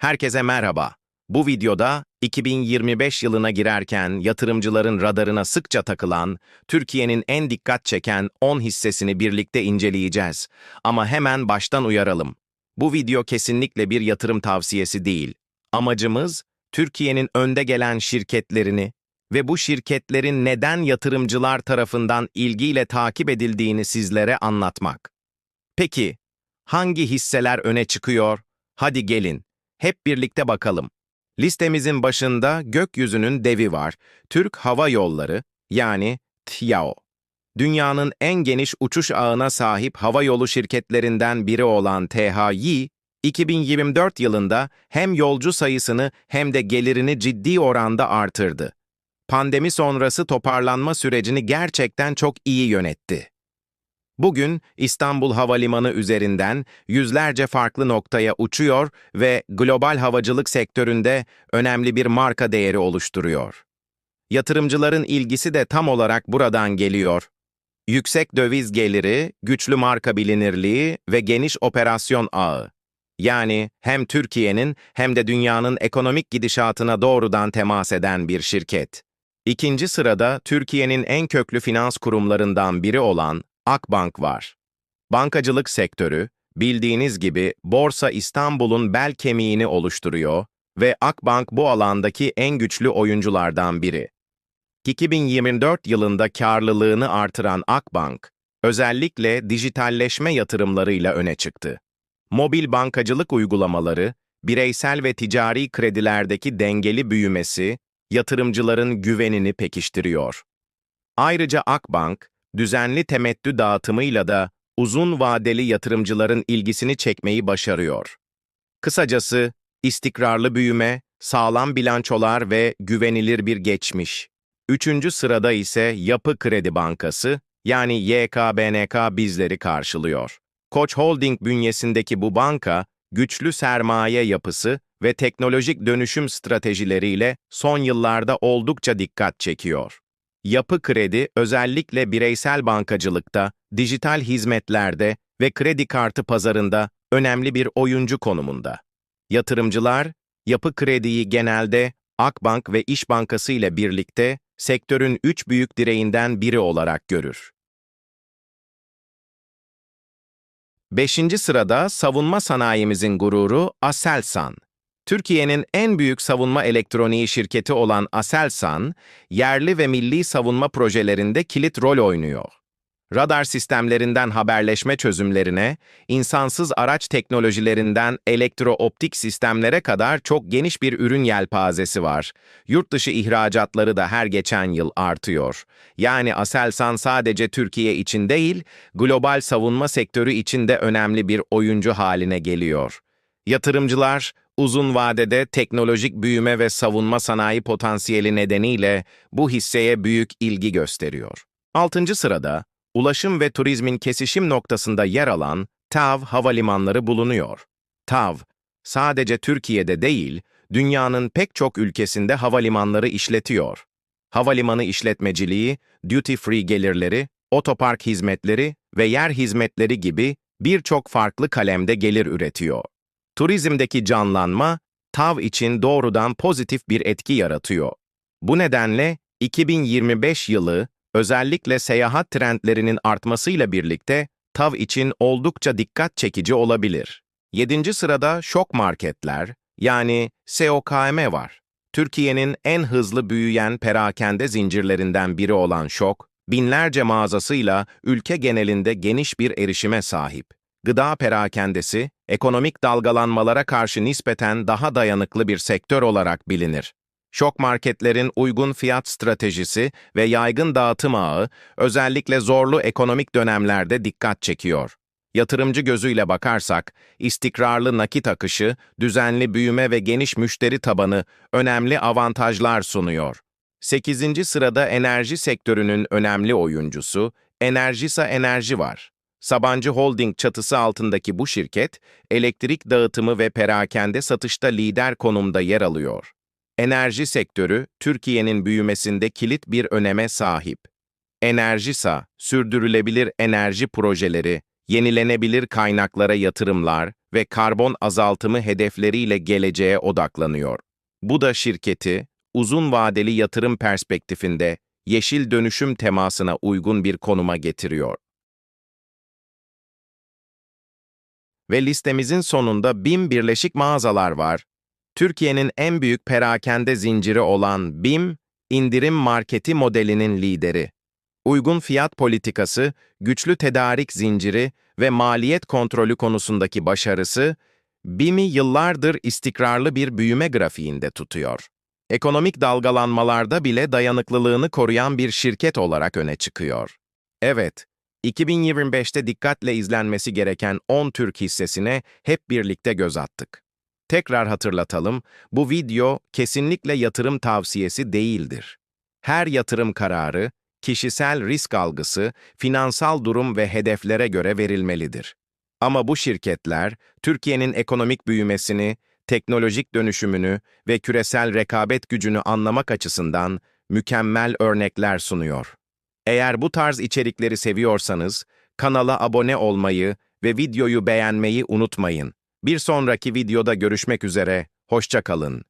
Herkese merhaba. Bu videoda 2025 yılına girerken yatırımcıların radarına sıkça takılan, Türkiye'nin en dikkat çeken 10 hissesini birlikte inceleyeceğiz. Ama hemen baştan uyaralım. Bu video kesinlikle bir yatırım tavsiyesi değil. Amacımız, Türkiye'nin önde gelen şirketlerini ve bu şirketlerin neden yatırımcılar tarafından ilgiyle takip edildiğini sizlere anlatmak. Peki, hangi hisseler öne çıkıyor? Hadi gelin, hep birlikte bakalım. Listemizin başında gökyüzünün devi var. Türk Hava Yolları yani TYAO. Dünyanın en geniş uçuş ağına sahip hava yolu şirketlerinden biri olan THY, 2024 yılında hem yolcu sayısını hem de gelirini ciddi oranda artırdı. Pandemi sonrası toparlanma sürecini gerçekten çok iyi yönetti. Bugün İstanbul Havalimanı üzerinden yüzlerce farklı noktaya uçuyor ve global havacılık sektöründe önemli bir marka değeri oluşturuyor. Yatırımcıların ilgisi de tam olarak buradan geliyor. Yüksek döviz geliri, güçlü marka bilinirliği ve geniş operasyon ağı. Yani hem Türkiye'nin hem de dünyanın ekonomik gidişatına doğrudan temas eden bir şirket. İkinci sırada Türkiye'nin en köklü finans kurumlarından biri olan Akbank var. Bankacılık sektörü, bildiğiniz gibi Borsa İstanbul'un bel kemiğini oluşturuyor ve Akbank bu alandaki en güçlü oyunculardan biri. 2024 yılında karlılığını artıran Akbank, özellikle dijitalleşme yatırımlarıyla öne çıktı. Mobil bankacılık uygulamaları, bireysel ve ticari kredilerdeki dengeli büyümesi, yatırımcıların güvenini pekiştiriyor. Ayrıca Akbank, düzenli temettü dağıtımıyla da uzun vadeli yatırımcıların ilgisini çekmeyi başarıyor. Kısacası, istikrarlı büyüme, sağlam bilançolar ve güvenilir bir geçmiş. Üçüncü sırada ise Yapı Kredi Bankası, yani YKBNK bizleri karşılıyor. Koç Holding bünyesindeki bu banka, güçlü sermaye yapısı ve teknolojik dönüşüm stratejileriyle son yıllarda oldukça dikkat çekiyor. Yapı kredi özellikle bireysel bankacılıkta, dijital hizmetlerde ve kredi kartı pazarında önemli bir oyuncu konumunda. Yatırımcılar, yapı krediyi genelde Akbank ve İş Bankası ile birlikte sektörün üç büyük direğinden biri olarak görür. Beşinci sırada savunma sanayimizin gururu Aselsan. Türkiye'nin en büyük savunma elektroniği şirketi olan Aselsan, yerli ve milli savunma projelerinde kilit rol oynuyor. Radar sistemlerinden haberleşme çözümlerine, insansız araç teknolojilerinden elektrooptik sistemlere kadar çok geniş bir ürün yelpazesi var. Yurt dışı ihracatları da her geçen yıl artıyor. Yani Aselsan sadece Türkiye için değil, global savunma sektörü için de önemli bir oyuncu haline geliyor. Yatırımcılar, uzun vadede teknolojik büyüme ve savunma sanayi potansiyeli nedeniyle bu hisseye büyük ilgi gösteriyor. 6. sırada, ulaşım ve turizmin kesişim noktasında yer alan TAV havalimanları bulunuyor. TAV, sadece Türkiye'de değil, dünyanın pek çok ülkesinde havalimanları işletiyor. Havalimanı işletmeciliği, duty free gelirleri, otopark hizmetleri ve yer hizmetleri gibi birçok farklı kalemde gelir üretiyor. Turizmdeki canlanma, TAV için doğrudan pozitif bir etki yaratıyor. Bu nedenle 2025 yılı özellikle seyahat trendlerinin artmasıyla birlikte TAV için oldukça dikkat çekici olabilir. 7. sırada şok marketler yani SOKM var. Türkiye'nin en hızlı büyüyen perakende zincirlerinden biri olan Şok, binlerce mağazasıyla ülke genelinde geniş bir erişime sahip. Gıda perakendesi, ekonomik dalgalanmalara karşı nispeten daha dayanıklı bir sektör olarak bilinir. Şok marketlerin uygun fiyat stratejisi ve yaygın dağıtım ağı özellikle zorlu ekonomik dönemlerde dikkat çekiyor. Yatırımcı gözüyle bakarsak, istikrarlı nakit akışı, düzenli büyüme ve geniş müşteri tabanı önemli avantajlar sunuyor. 8. sırada enerji sektörünün önemli oyuncusu Enerjisa Enerji var. Sabancı Holding çatısı altındaki bu şirket, elektrik dağıtımı ve perakende satışta lider konumda yer alıyor. Enerji sektörü, Türkiye'nin büyümesinde kilit bir öneme sahip. Enerjisa, sürdürülebilir enerji projeleri, yenilenebilir kaynaklara yatırımlar ve karbon azaltımı hedefleriyle geleceğe odaklanıyor. Bu da şirketi uzun vadeli yatırım perspektifinde yeşil dönüşüm temasına uygun bir konuma getiriyor. Ve listemizin sonunda BİM Birleşik Mağazalar var. Türkiye'nin en büyük perakende zinciri olan BİM, indirim marketi modelinin lideri. Uygun fiyat politikası, güçlü tedarik zinciri ve maliyet kontrolü konusundaki başarısı, BİM'i yıllardır istikrarlı bir büyüme grafiğinde tutuyor. Ekonomik dalgalanmalarda bile dayanıklılığını koruyan bir şirket olarak öne çıkıyor. Evet, 2025'te dikkatle izlenmesi gereken 10 Türk hissesine hep birlikte göz attık. Tekrar hatırlatalım, bu video kesinlikle yatırım tavsiyesi değildir. Her yatırım kararı, kişisel risk algısı, finansal durum ve hedeflere göre verilmelidir. Ama bu şirketler, Türkiye'nin ekonomik büyümesini, teknolojik dönüşümünü ve küresel rekabet gücünü anlamak açısından mükemmel örnekler sunuyor. Eğer bu tarz içerikleri seviyorsanız, kanala abone olmayı ve videoyu beğenmeyi unutmayın. Bir sonraki videoda görüşmek üzere, hoşça kalın.